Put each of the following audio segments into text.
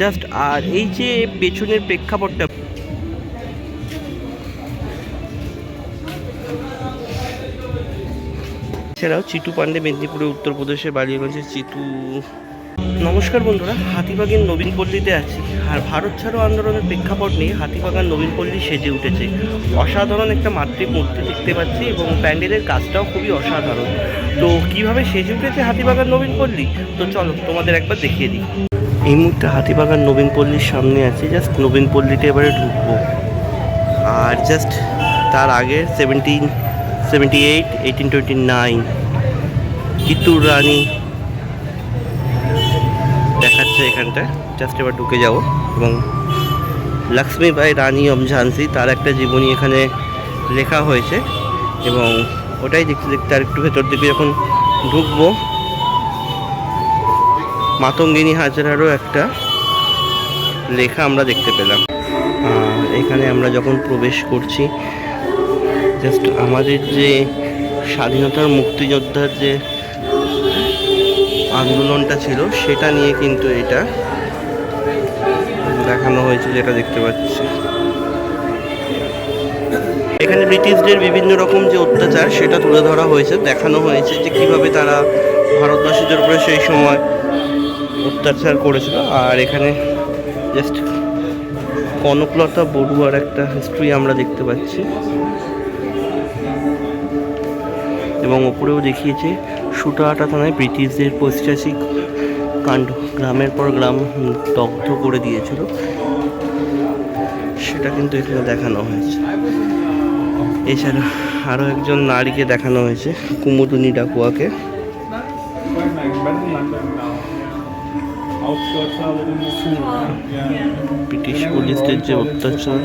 Just আর এই যে পেছনের প্রেক্ষাপটটা এছাড়াও চিটু পান্ডে, মেদিনীপুরে, উত্তরপ্রদেশের বালিয়াগঞ্জের চিটু। নমস্কার বন্ধুরা হাতিবাগের নবীন পল্লীতে আছি। আর ভারত ছাড়ো আন্দোলনের প্রেক্ষাপট নিয়ে হাতিবাগান নবীন পল্লী সেজে উঠেছে। অসাধারণ একটা মাতৃ মূর্তি দেখতে পাচ্ছি এবং প্যান্ডেলের কাজটাও খুবই অসাধারণ। তো কীভাবে সেজে উঠেছে হাতিবাগান নবীন পল্লী তো চলো তোমাদের একবার দেখিয়ে দিই। এই মুহূর্তে হাতিবাগান নবীন পল্লীর সামনে আছে জাস্ট নবীন পল্লীতে এবারে ঢুকবো। আর জাস্ট তার আগে seventeen seventy eight eighteen twenty nine Kittur Rani দেখাচ্ছে এখানটায় জাস্ট এবার ঢুকে যাব। এবং লক্ষ্মীবাই রানী অম ঝান্সি, তার একটা জীবনী এখানে লেখা হয়েছে। এবং ওটাই দেখতে দেখতে আর একটু ভেতর দিকে যখন ঢুকবো মাতঙ্গিনী হাজরারও একটা লেখা আমরা দেখতে পেলাম। এখানে আমরা যখন প্রবেশ করছি জাস্ট আমাদের যে স্বাধীনতার মুক্তিযোদ্ধার যে আন্দোলনটা ছিল, সেটা নিয়ে কিন্তু এটা দেখানো হয়েছে যেটা দেখতে পাচ্ছি। এখানে ব্রিটিশদের বিভিন্ন রকম যে অত্যাচার, সেটা তুলে ধরা হয়েছে, দেখানো হয়েছে যে কীভাবে তারা ভারতবাসীদের উপরে সেই সময় অত্যাচার করেছিল। আর এখানে জাস্ট কনকলতা বড়ুয়ার একটা হিস্ট্রি আমরা দেখতে পাচ্ছি। এবং ওপরেও দেখিয়েছে, সুটাহাটা থানায় ব্রিটিশদের পৈশাচিক কাণ্ড। গ্রামের পর গ্রাম দগ্ধ করে দিয়েছিল। সেটা কিন্তু এখানে দেখানো হয়েছে। এছাড়া আরও একজন নারীকে দেখানো হয়েছে, কুমুদুনি ডাকুয়াকে। ব্রিটিশ পুলিশদের যে অত্যাচার,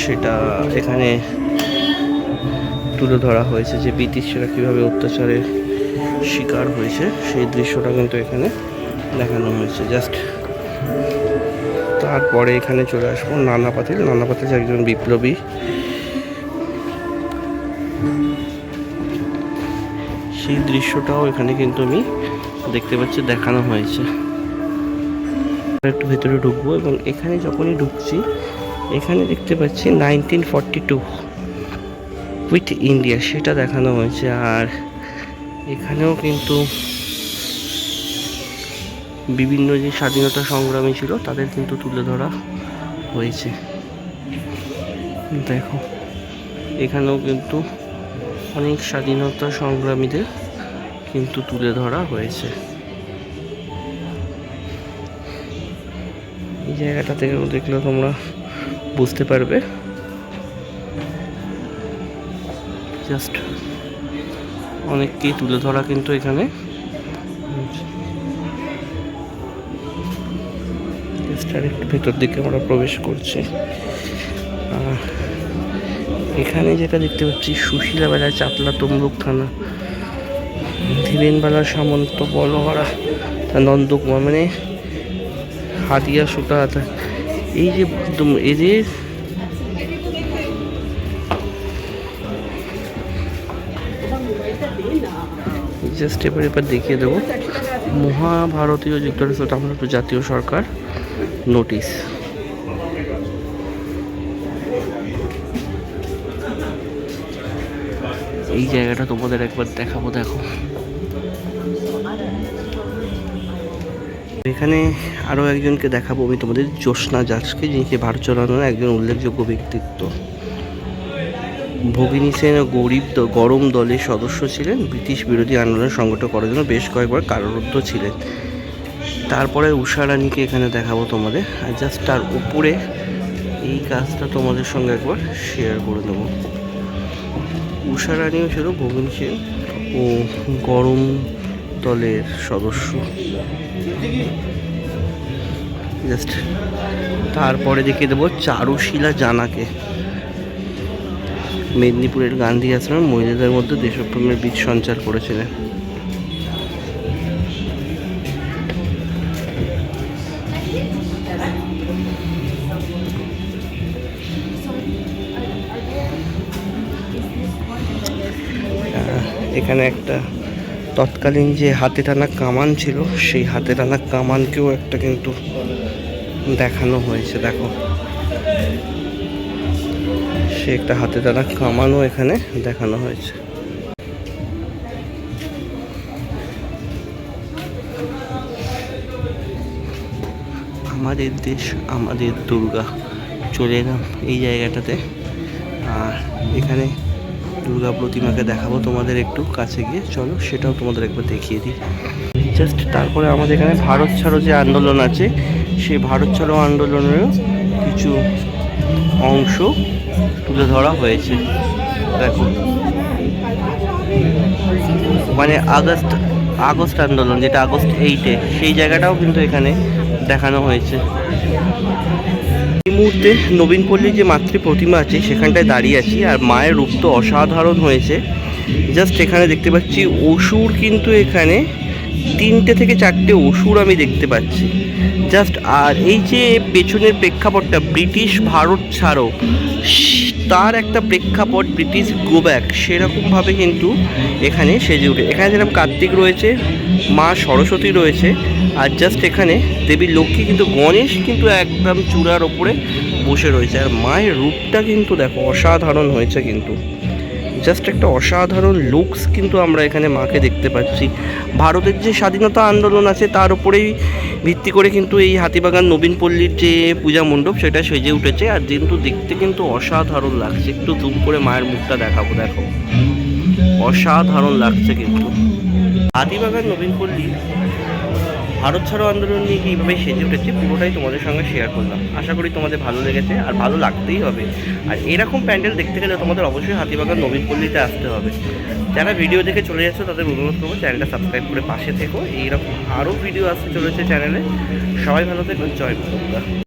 সেটা এখানে তুলে ধরা হয়েছে যে ব্রিটিশরা কীভাবে অত্যাচারের শিকার হয়েছে। সেই দৃশ্যটা কিন্তু এখানে দেখানো হয়েছে। জাস্ট তারপরে এখানে চলে আসব নানা পাতিল। নানা পাতিল একজন বিপ্লবী। সেই দৃশ্যটাও এখানে কিন্তু আমি দেখতে পাচ্ছি, দেখানো হয়েছে। একটু ভেতরে ঢুকবো এবং এখানে যখনই ঢুকছি, এখানে দেখতে পাচ্ছি nineteen forty two with India সেটা দেখানো হয়েছে। আর এখানেও কিন্তু বিভিন্ন যে স্বাধীনতা সংগ্রামী ছিল, তাদের কিন্তু তুলে ধরা হয়েছে। দেখো, এখানেও কিন্তু অনেক স্বাধীনতা সংগ্রামীদের কিন্তু তুলে ধরা হয়েছে। এই জায়গাটা থেকে দেখলে তোমরা বুঝতে পারবে। জাস্ট অনেককেই তুলে ধরা কিন্তু এখানে। ভেতর দিকে আমরা প্রবেশ করছি। এখানে যেটা দেখতে পাচ্ছি সুশীলাবেলা চাতলা তমলুক থানা। ধীরেনবেলা সামন্ত বলহরা নন্দকুমার মানে হাতিয়া সুতা হাতা এই যে দুম- এদের জাস্ট এবার এবার দেখিয়ে দেবো। মহাভারতীয় যুক্তরাষ্ট্র, তামিলনাড়ু জাতীয় সরকার নোটিশ এই জায়গাটা তোমাদের একবার দেখাবো, দেখো। এখানে আরও একজনকে দেখাবো, আমি তোমাদের জ্যোৎস্না জাজকে যিনি ভারত চালানোর একজন উল্লেখযোগ্য ব্যক্তিত্ব। ভগিনী সেন গরিব গরম দলের সদস্য ছিলেন, ব্রিটিশ বিরোধী আন্দোলন সংগঠন করার জন্য বেশ কয়েকবার কারারুদ্ধ ছিলেন। তারপরে উষা রানীকে এখানে দেখাবো তোমাদের, আর জাস্ট তার উপরে এই কাজটা তোমাদের সঙ্গে একবার শেয়ার করে দেবো। উষা রানীও ছিল ভগিনী সেন ও গরম দলের সদস্য। জাস্ট তারপরে দেখিয়ে দেবো চারুশিলা জানাকে। মেদিনীপুরের গান্ধী আশ্রমে মহিলাদের মধ্যে দেশপ্রেমের বীজ সঞ্চার করেছিলেন। এখানে একটা তৎকালীন যে হাতে টানা কামান ছিল, সেই হাতে টানা কামানকেও একটা কিন্তু দেখানো হয়েছে, দেখো। সে একটা হাতে টানা কামানও এখানে দেখানো হয়েছে। আমাদের দেশ, আমাদের দুর্গা, চলে এলাম এই জায়গাটাতে। আর এখানে দুর্গা প্রতিমাকে দেখাবো তোমাদের একটু কাছে গিয়ে। চলো, সেটাও তোমাদের একবার দেখিয়ে দিই। জাস্ট তারপরে আমাদের এখানে ভারত ছাড়ো যে আন্দোলন আছে, সেই ভারত ছাড়ো আন্দোলনেরও কিছু অংশ তুলে ধরা হয়েছে। দেখো। মানে আগস্ট আগস্ট আন্দোলন, যেটা আগস্ট এইটে সেই জায়গাটাও কিন্তু এখানে দেখানো হয়েছে। মুহূর্তে নবীনপল্লীর যে মাতৃ প্রতিমা আছে, সেখানটায় দাঁড়িয়ে আছি আর মায়ের রূপ তো অসাধারণ হয়েছে। জাস্ট এখানে দেখতে পাচ্ছি, অসুর কিন্তু এখানে তিনটে থেকে চারটে অসুর আমি দেখতে পাচ্ছি। জাস্ট আর এই যে পেছনের প্রেক্ষাপটটা, ব্রিটিশ ভারত ছাড়ো তার একটা প্রেক্ষাপট ব্রিটিশ গো ব্যাক সেরকমভাবে কিন্তু এখানে সেজে উঠে, এখানে যেরকম কার্তিক রয়েছে, মা সরস্বতী রয়েছে, আর জাস্ট এখানে দেবী লক্ষ্মী কিন্তু গণেশ কিন্তু একদম চূড়ার ওপরে বসে রয়েছে। আর মায়ের রূপটা কিন্তু দেখো অসাধারণ হয়েছে কিন্তু। জাস্ট একটা অসাধারণ লুকস কিন্তু আমরা এখানে মাকে দেখতে পাচ্ছি। ভারতের যে স্বাধীনতা আন্দোলন আছে, তার উপরেই ভিত্তি করে কিন্তু এই হাতিবাগান নবীনপল্লীর যে পূজা মণ্ডপ, সেটা সেজে উঠেছে। আর কিন্তু দেখতে কিন্তু অসাধারণ লাগছে, একটু জুম করে মায়ের মুখটা দেখাবো, দেখো। অসাধারণ লাগছে কিন্তু। হাতিবাগান নবীনপল্লী ভারত ছাড়ো আন্দোলন নিয়ে কীভাবে সেজে উঠেছে, পুরোটাই তোমাদের সঙ্গে শেয়ার করলাম। আশা করি তোমাদের ভালো লেগেছে আর ভালো লাগতেই হবে। আর এরকম প্যান্ডেল দেখতে গেলে তোমাদের অবশ্যই হাতিবাগান নবীনপল্লীতে আসতে হবে। যারা ভিডিও দেখে চলে যাচ্ছে তাদের অনুরোধ করব চ্যানেলটা সাবস্ক্রাইব করে পাশে থেকো। এইরকম আরও ভিডিও আসতে চলেছে চ্যানেলে সবাই ভালো থেকো, জয়।